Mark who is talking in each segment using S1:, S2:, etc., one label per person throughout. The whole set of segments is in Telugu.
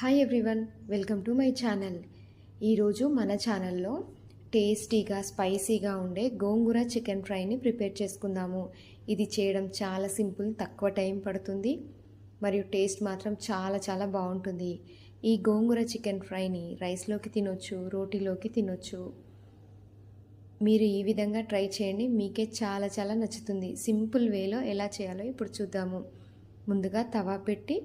S1: Hi everyone welcome to my channel ఈరోజు మన ఛానల్లో టేస్టీగా స్పైసీగా ఉండే గోంగూర చికెన్ ఫ్రైని ప్రిపేర్ చేసుకుందాము. ఇది చేయడం చాలా సింపుల్ తక్కువ టైం పడుతుంది. మరియు టేస్ట్ మాత్రం చాలా చాలా బాగుంటుంది. ఈ గోంగూర చికెన్ ఫ్రైని రైస్లోకి తినొచ్చు రోటీలోకి తినొచ్చు. మీరు ఈ విధంగా ట్రై చేయండి మీకే చాలా చాలా నచ్చుతుంది. సింపుల్ వేలో ఎలా చేయాలో ఇప్పుడు చూద్దాము. ముందుగా తవా పెట్టి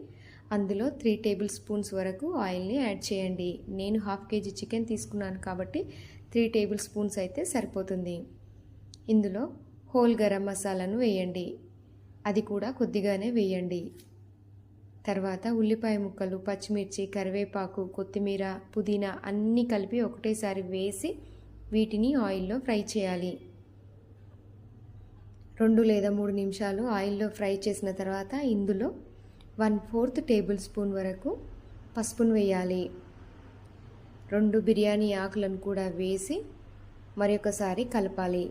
S1: అందులో త్రీ టేబుల్ స్పూన్స్ వరకు ఆయిల్ని యాడ్ చేయండి. నేను హాఫ్ కేజీ చికెన్ తీసుకున్నాను కాబట్టి త్రీ టేబుల్ స్పూన్స్ అయితే సరిపోతుంది. ఇందులో హోల్ గరం మసాలాను వేయండి. అది కూడా కొద్దిగానే వేయండి. తర్వాత ఉల్లిపాయ ముక్కలు పచ్చిమిర్చి కరివేపాకు కొత్తిమీర పుదీనా అన్నీ కలిపి ఒకటేసారి వేసి వీటిని ఆయిల్లో ఫ్రై చేయాలి. రెండు లేదా మూడు నిమిషాలు ఆయిల్లో ఫ్రై చేసిన తర్వాత ఇందులో వన్ ఫోర్త్ టేబుల్ స్పూన్ వరకు పసుపును వేయాలి. రెండు బిర్యానీ ఆకులను కూడా వేసి మరొకసారి కలపాలి.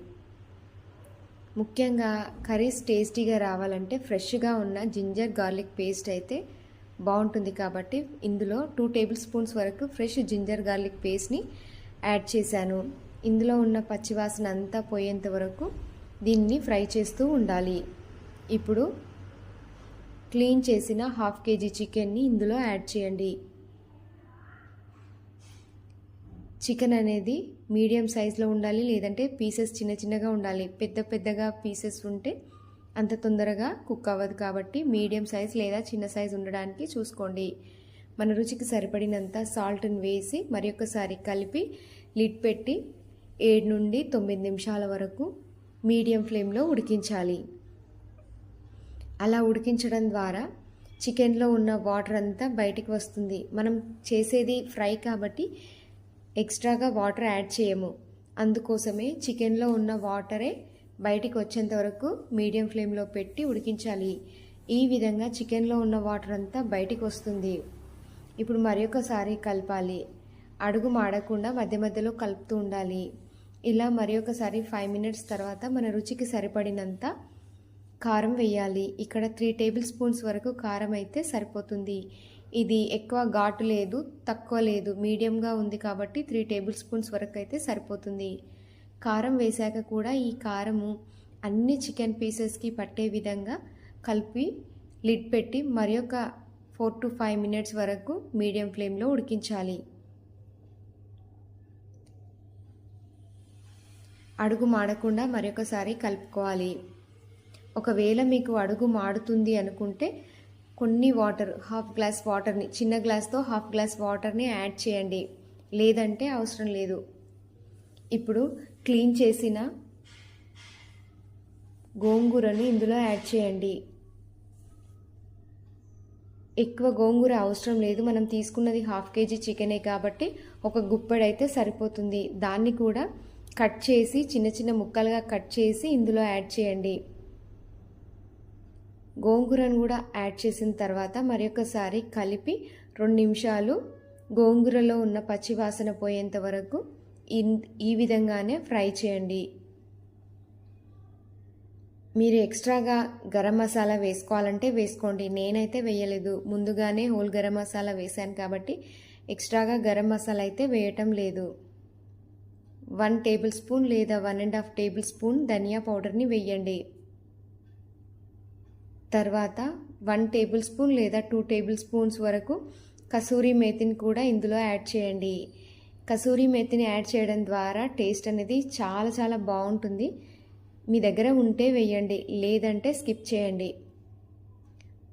S1: ముఖ్యంగా కర్రీస్ టేస్టీగా రావాలంటే ఫ్రెష్గా ఉన్న జింజర్ గార్లిక్ పేస్ట్ అయితే బాగుంటుంది కాబట్టి ఇందులో టూ టేబుల్ స్పూన్స్ వరకు ఫ్రెష్ జింజర్ గార్లిక్ పేస్ట్ని యాడ్ చేశాను. ఇందులో ఉన్న పచ్చివాసన అంతా పోయేంత వరకు దీన్ని ఫ్రై చేస్తూ ఉండాలి. ఇప్పుడు క్లీన్ చేసిన హాఫ్ కేజీ చికెన్ని ఇందులో యాడ్ చేయండి. చికెన్ అనేది మీడియం సైజులో ఉండాలి లేదంటే పీసెస్ చిన్న చిన్నగా ఉండాలి. పెద్ద పెద్దగా పీసెస్ ఉంటే అంత తొందరగా కుక్ అవ్వదు కాబట్టి మీడియం సైజ్ లేదా చిన్న సైజ్ ఉండడానికి చూసుకోండి. మన రుచికి సరిపడినంత సాల్ట్ని వేసి మరి ఒకసారి కలిపి లిడ్ పెట్టి ఏడు నుండి తొమ్మిది నిమిషాల వరకు మీడియం ఫ్లేమ్లో ఉడికించాలి. అలా ఉడికించడం ద్వారా చికెన్లో ఉన్న వాటర్ అంతా బయటికి వస్తుంది. మనం చేసేది ఫ్రై కాబట్టి ఎక్స్ట్రాగా వాటర్ యాడ్ చేయము. అందుకోసమే చికెన్లో ఉన్న వాటరే బయటికి వచ్చేంత వరకు మీడియం ఫ్లేమ్లో పెట్టి ఉడికించాలి. ఈ విధంగా చికెన్లో ఉన్న వాటర్ అంతా బయటికి వస్తుంది. ఇప్పుడు మరొకసారి కలపాలి. అడుగు మాడకుండా మధ్య మధ్యలో కలుపుతూ ఉండాలి. ఇలా మరొకసారి ఫైవ్ మినిట్స్ తర్వాత మన రుచికి సరిపడినంత కారం వేయాలి. ఇక్కడ త్రీ టేబుల్ స్పూన్స్ వరకు కారం అయితే సరిపోతుంది. ఇది ఎక్కువ ఘాటు లేదు తక్కువ లేదు. మీడియంగా ఉంది కాబట్టి త్రీ టేబుల్ స్పూన్స్ వరకు అయితే సరిపోతుంది. కారం వేశాక కూడా ఈ కారము అన్ని చికెన్ పీసెస్కి పట్టే విధంగా కలిపి లిడ్ పెట్టి మరి ఒక ఫోర్ టు ఫైవ్ మినిట్స్ వరకు మీడియం ఫ్లేమ్లో ఉడికించాలి. అడుగు మాడకుండా మరొకసారి కలుపుకోవాలి. ఒకవేళ మీకు అడుగు మాడుతుంది అనుకుంటే కొన్ని వాటర్ హాఫ్ గ్లాస్ వాటర్ని చిన్న గ్లాస్తో హాఫ్ గ్లాస్ వాటర్ని యాడ్ చేయండి. లేదంటే అవసరం లేదు. ఇప్పుడు క్లీన్ చేసిన గోంగూరని ఇందులో యాడ్ చేయండి. ఎక్కువ గోంగూర అవసరం లేదు. మనం తీసుకున్నది హాఫ్ కేజీ చికెనే కాబట్టి ఒక గుప్పెడైతే సరిపోతుంది. దాన్ని కూడా కట్ చేసి చిన్న చిన్న ముక్కలుగా కట్ చేసి ఇందులో యాడ్ చేయండి. గోంగూరను కూడా యాడ్ చేసిన తర్వాత మరొకసారి కలిపి రెండు నిమిషాలు గోంగూరలో ఉన్న పచ్చివాసన పోయేంత వరకు ఈ విధంగానే ఫ్రై చేయండి. మీరు ఎక్స్ట్రాగా గరం మసాలా వేసుకోవాలంటే వేసుకోండి. నేనైతే వేయలేదు. ముందుగానే హోల్ గరం మసాలా వేశాను కాబట్టి ఎక్స్ట్రాగా గరం మసాలా అయితే వేయటం లేదు. వన్ టేబుల్ స్పూన్ లేదా one and half tablespoon ధనియా పౌడర్ని వేయండి. తర్వాత వన్ టేబుల్ స్పూన్ లేదా టూ టేబుల్ స్పూన్స్ వరకు కసూరి మేతిని కూడా ఇందులో యాడ్ చేయండి. కసూరి మేతిని యాడ్ చేయడం ద్వారా టేస్ట్ అనేది చాలా చాలా బాగుంటుంది. మీ దగ్గర ఉంటే వేయండి లేదంటే స్కిప్ చేయండి.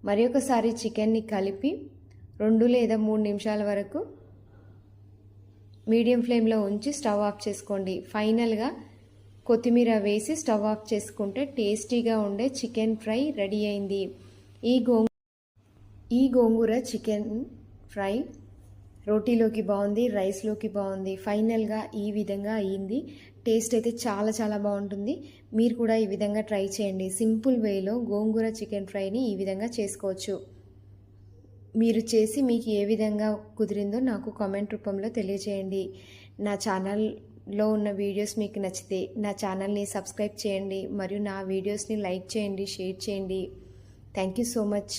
S1: మరి ఒకసారి చికెన్ని కలిపి రెండు లేదా మూడు నిమిషాల వరకు మీడియం ఫ్లేమ్లో ఉంచి స్టవ్ ఆఫ్ చేసుకోండి. ఫైనల్గా కొత్తిమీర వేసి స్టవ్ ఆఫ్ చేసుకుంటే టేస్టీగా ఉండే చికెన్ ఫ్రై రెడీ అయింది. ఈ గోంగూర ఈ గోంగూర చికెన్ ఫ్రై రోటీలోకి బాగుంది రైస్లోకి బాగుంది. ఫైనల్గా ఈ విధంగా అయ్యింది టేస్ట్ అయితే చాలా చాలా బాగుంటుంది. మీరు కూడా ఈ విధంగా ట్రై చేయండి. సింపుల్ వేలో గోంగూర చికెన్ ఫ్రైని ఈ విధంగా చేసుకోవచ్చు. మీరు చేసి మీకు ఏ విధంగా కుదిరిందో నాకు కామెంట్ రూపంలో తెలియజేయండి. నా ఛానల్ లో ఉన్న వీడియోస్ మీకు నచ్చితే నా ఛానల్ని సబ్స్క్రైబ్ చేయండి మరియు నా వీడియోస్ని లైక్ చేయండి షేర్ చేయండి. Thank you so much.